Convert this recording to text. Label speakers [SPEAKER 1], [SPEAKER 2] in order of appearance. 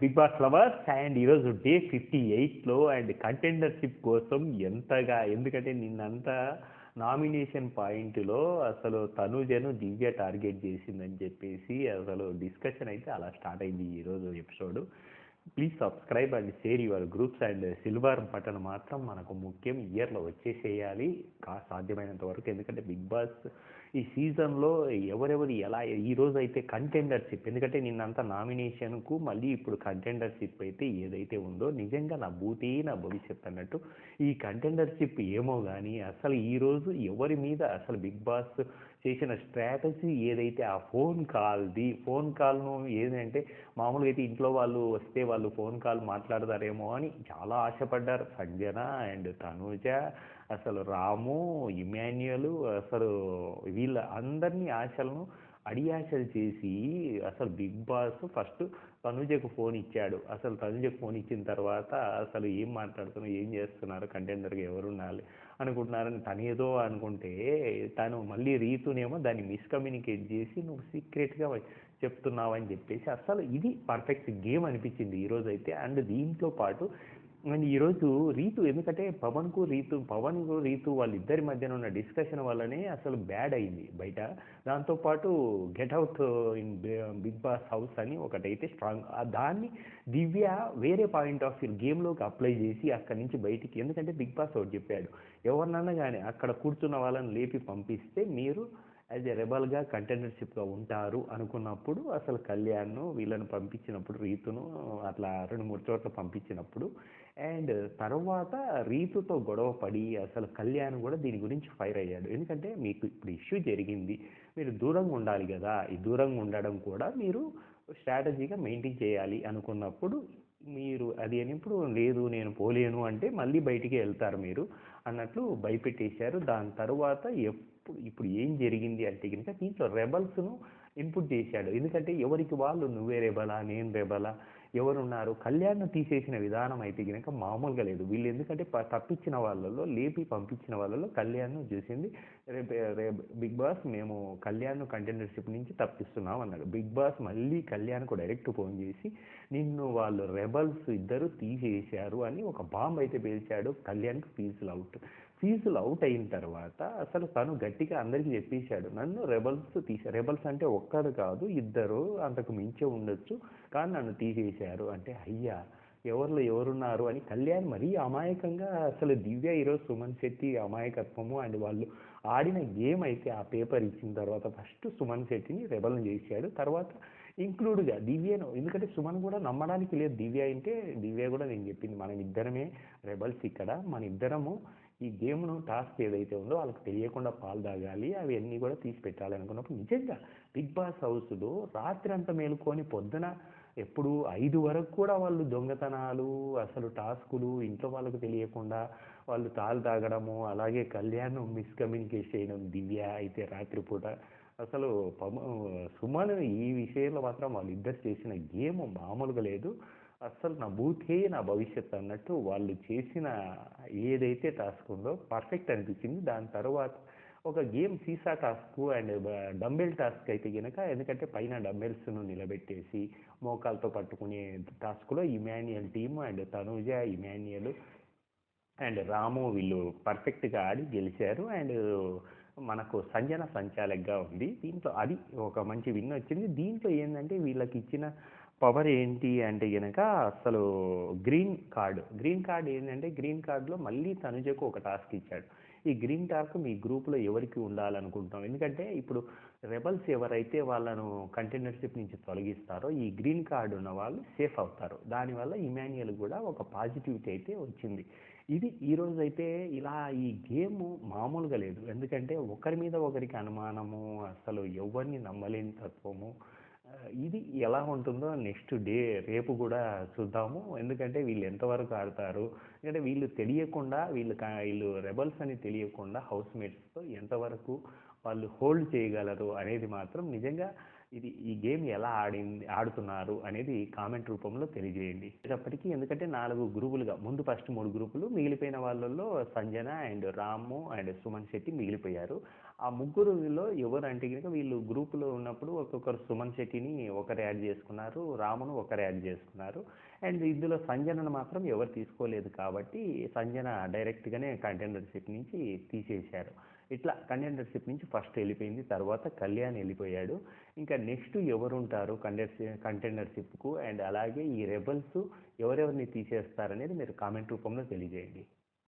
[SPEAKER 1] Big Boss lovers and ఈరోజు day fifty ఎయిట్లో and contendership కోసం ఎంతగా ఎందుకంటే నిన్నంతా నామినేషన్ పాయింట్లో అసలు తనుజను దివ్య టార్గెట్ చేసిందని చెప్పేసి అసలు డిస్కషన్ అయితే అలా స్టార్ట్ అయింది ఈరోజు episode please subscribe and share your groups and silver button మాత్రం మనకు ముఖ్యం ఇయర్లో వచ్చేసేయాలి. కా సాధ్యమైనంత వరకు. ఎందుకంటే బిగ్ బాస్ ఈ సీజన్లో ఎవరెవరు ఎలా ఈ రోజు అయితే కంటెండర్షిప్ ఎందుకంటే నిన్నంత నామినేషన్కు మళ్ళీ ఇప్పుడు కంటెండర్షిప్ అయితే ఏదైతే ఉందో నిజంగా నా భూతి నా భవిష్యత్ అన్నట్టు ఈ కంటెండర్షిప్ ఏమో కానీ అసలు ఈరోజు ఎవరి మీద అసలు బిగ్ బాస్ చేసిన స్ట్రాటజీ ఏదైతే ఆ ఫోన్ కాల్ది ఫోన్ కాల్ను ఏదంటే మామూలుగా అయితే ఇంట్లో వాళ్ళు వస్తే వాళ్ళు ఫోన్ కాల్ మాట్లాడతారేమో అని చాలా ఆశపడ్డారు. సంజన అండ్ తనూజ అసలు రాము ఇమాన్యుయల్ అసలు వీళ్ళ అందరినీ ఆశలను అడియాశలు చేసి అసలు బిగ్ బాస్ ఫస్ట్ తనుజకు ఫోన్ ఇచ్చాడు. అసలు తనుజకు ఫోన్ ఇచ్చిన తర్వాత అసలు ఏం మాట్లాడుతున్నారు ఏం చేస్తున్నారు కంటెండర్గా ఉండాలి అనుకుంటున్నారని తను ఏదో అనుకుంటే తను మళ్ళీ రీతునేమో దాన్ని మిస్కమ్యూనికేట్ చేసి నువ్వు సీక్రెట్గా చెప్తున్నావు అని చెప్పేసి అసలు ఇది పర్ఫెక్ట్ గేమ్ అనిపించింది ఈరోజైతే. అండ్ దీంతో పాటు అండ్ ఈరోజు రీతు ఎందుకంటే పవన్కు రీతు పవన్కు రీతు వాళ్ళిద్దరి మధ్యన ఉన్న డిస్కషన్ వల్లనే అసలు బ్యాడ్ అయింది బయట. దాంతోపాటు get out in Big Boss house అని ఒకటైతే స్ట్రాంగ్. దాన్ని దివ్య వేరే పాయింట్ ఆఫ్ వ్యూ గేమ్లోకి అప్లై చేసి అక్కడి నుంచి బయటికి ఎందుకంటే బిగ్ బాస్ ఒకటి చెప్పాడు ఎవరినన్నా కానీ అక్కడ కూర్చున్న వాళ్ళని లేపి పంపిస్తే మీరు యాజ్ ఎ రెబల్గా కంటెండర్షిప్గా ఉంటారు అనుకున్నప్పుడు అసలు కళ్యాణ్ను వీళ్ళను పంపించినప్పుడు రీతును అట్లా రెండు మూడు చోట్ల పంపించినప్పుడు అండ్ తర్వాత రీతుతో గొడవ పడి అసలు కళ్యాణ్ కూడా దీని గురించి ఫైర్ అయ్యాడు. ఎందుకంటే మీకు ఇప్పుడు ఇష్యూ జరిగింది. మీరు దూరంగా ఉండాలి కదా. ఈ దూరంగా ఉండడం కూడా మీరు స్ట్రాటజీగా మెయింటైన్ చేయాలి అనుకున్నప్పుడు మీరు అది అనిప్పుడు లేదు నేను పోలేను అంటే మళ్ళీ బయటికి వెళ్తారు మీరు అన్నట్లు భయపెట్టేశారు. దాని తర్వాత ఇప్పుడు ఇప్పుడు ఏం జరిగింది అంటే కనుక దీంట్లో రెబల్స్ను ఇన్పుట్ చేశాడు. ఎందుకంటే ఎవరికి వాళ్ళు నువ్వే రెబలా నేను రెబలా ఎవరున్నారు? కళ్యాణ్ తీసేసిన విధానం అయితే కనుక మామూలుగా లేదు. వీళ్ళు ఎందుకంటే తప్పించిన వాళ్ళలో లేపి పంపించిన వాళ్ళలో కళ్యాణ్ చూసింది రేపు రేపు బిగ్ బాస్ మేము కళ్యాణ్ కంటెండర్షిప్ నుంచి తప్పిస్తున్నాం అన్నాడు. బిగ్ బాస్ మళ్ళీ కళ్యాణ్కు డైరెక్ట్ ఫోన్ చేసి నిన్ను వాళ్ళు రెబల్స్ ఇద్దరు తీసేశారు అని ఒక బాంబ్ అయితే పేల్చాడు కళ్యాణ్కు పీసులు అవుట్ ఫీజులు అవుట్ అయిన తర్వాత అసలు తను గట్టిగా అందరికీ చెప్పేశాడు నన్ను రెబల్స్ తీసే రెబల్స్ అంటే ఒక్కడు కాదు ఇద్దరు అంతకు మించే ఉండొచ్చు కానీ నన్ను తీసేశారు. అంటే అయ్యా ఎవరిలో ఎవరున్నారు అని కళ్యాణ్ మరీ అమాయకంగా అసలు దివ్య ఈరోజు సుమన్ శెట్టి అమాయకత్వము అండ్ వాళ్ళు ఆడిన గేమ్ అయితే ఆ పేపర్ ఇచ్చిన తర్వాత ఫస్ట్ సుమన్ శెట్టిని రెబల్ని చేశాడు. తర్వాత ఇంక్లూడ్గా దివ్యను ఎందుకంటే సుమన్ కూడా నమ్మడానికి లేదు. దివ్య అంటే దివ్య కూడా నేను చెప్పింది మనం ఇద్దరమే రెబల్స్ ఇక్కడ మన ఇద్దరము ఈ గేమ్ను టాస్క్ ఏదైతే ఉందో వాళ్ళకి తెలియకుండా పాలు తాగాలి అవి అన్నీ కూడా తీసి పెట్టాలి అనుకున్నప్పుడు నిజంగా బిగ్ బాస్ హౌస్లో రాత్రి అంతా మేలుకొని పొద్దున ఎప్పుడు ఐదు వరకు కూడా వాళ్ళు దొంగతనాలు అసలు టాస్కులు ఇంట్లో వాళ్ళకు తెలియకుండా వాళ్ళు తాలు తాగడము అలాగే కళ్యాణం మిస్కమ్యూనికేట్ చేయడం దివ్య అయితే రాత్రిపూట అసలు పమ సుమన్ ఈ విషయంలో మాత్రం వాళ్ళిద్దరు చేసిన గేమ్ మామూలుగా లేదు. అసలు నా భూతే నా భవిష్యత్ అన్నట్టు వాళ్ళు చేసిన ఏదైతే టాస్క్ ఉందో పర్ఫెక్ట్ అనిపించింది. దాని తర్వాత ఒక గేమ్ సీసా టాస్క్ అండ్ డంబెల్ టాస్క్ అయితే కనుక ఎందుకంటే పైన డంబెల్స్ను నిలబెట్టేసి మోకాలతో పట్టుకునే టాస్క్లో Emmanuel team and Tanuja Emmanuel and Ramu వీళ్ళు పర్ఫెక్ట్గా ఆడి గెలిచారు. అండ్ మనకు సంజన సంచాలకగా ఉంది. దీంట్లో అది ఒక మంచి విన్ వచ్చింది. దీంట్లో ఏంటంటే వీళ్ళకి ఇచ్చిన పవర్ ఏంటి అంటే కనుక అసలు గ్రీన్ కార్డు. గ్రీన్ కార్డ్ ఏంటంటే గ్రీన్ కార్డులో మళ్ళీ తనుజకు ఒక టాస్క్ ఇచ్చాడు. ఈ గ్రీన్ టాస్క్ మీ గ్రూప్లో ఎవరికి ఉండాలనుకుంటున్నాం ఎందుకంటే ఇప్పుడు రెబల్స్ ఎవరైతే వాళ్ళను కంటైనర్షిప్ నుంచి తొలగిస్తారో ఈ గ్రీన్ కార్డు ఉన్న వాళ్ళు సేఫ్ అవుతారు. దానివల్ల ఇమాన్యుయల్ కూడా ఒక పాజిటివిటీ అయితే వచ్చింది. ఇది ఈ రోజు అయితే ఇలా ఈ గేమ్ మామూలుగా లేదు. ఎందుకంటే ఒకరి మీద ఒకరికి అనుమానము అసలు ఎవరిని నమ్మలేని తత్వము ఇది ఎలా ఉంటుందో నెక్స్ట్ డే రేపు కూడా చూద్దాము. ఎందుకంటే వీళ్ళు ఎంతవరకు ఆడతారు? ఎందుకంటే వీళ్ళు తెలియకుండా వీళ్ళు కా- వీళ్ళు రెబల్స్ అని తెలియకుండా హౌస్ మేట్స్తో ఎంతవరకు వాళ్ళు హోల్డ్ చేయగలరు అనేది మాత్రం నిజంగా ఇది ఈ గేమ్ ఎలా ఆడింది ఆడుతున్నారు అనేది కామెంట్ రూపంలో తెలియజేయండి. ఇప్పటికీ ఎందుకంటే నాలుగు గ్రూపులుగా ముందు ఫస్ట్ మూడు గ్రూపులు మిగిలిపోయిన వాళ్ళల్లో సంజన అండ్ రాము అండ్ సుమన్ శెట్టి మిగిలిపోయారు. ఆ ముగ్గురులో ఎవరు అంటే కనుక వీళ్ళు గ్రూపులో ఉన్నప్పుడు ఒక్కొక్కరు సుమన్ శెట్టిని ఒకరు యాడ్ చేసుకున్నారు రామును ఒకరు యాడ్ చేసుకున్నారు. అండ్ ఇందులో సంజనను మాత్రం ఎవరు తీసుకోలేదు కాబట్టి సంజన డైరెక్ట్గానే కంటెండర్షిప్ నుంచి తీసేశారు. ఇట్లా కంటెండర్షిప్ నుంచి ఫస్ట్ వెళ్ళిపోయింది తర్వాత కళ్యాణ్ వెళ్ళిపోయాడు. ఇంకా నెక్స్ట్ ఎవరు ఉంటారు కంటెండర్ కంటెండర్షిప్కు? అండ్ అలాగే ఈ రెబల్స్ ఎవరెవరిని తీసేస్తారనేది మీరు కామెంట్ రూపంలో తెలియజేయండి.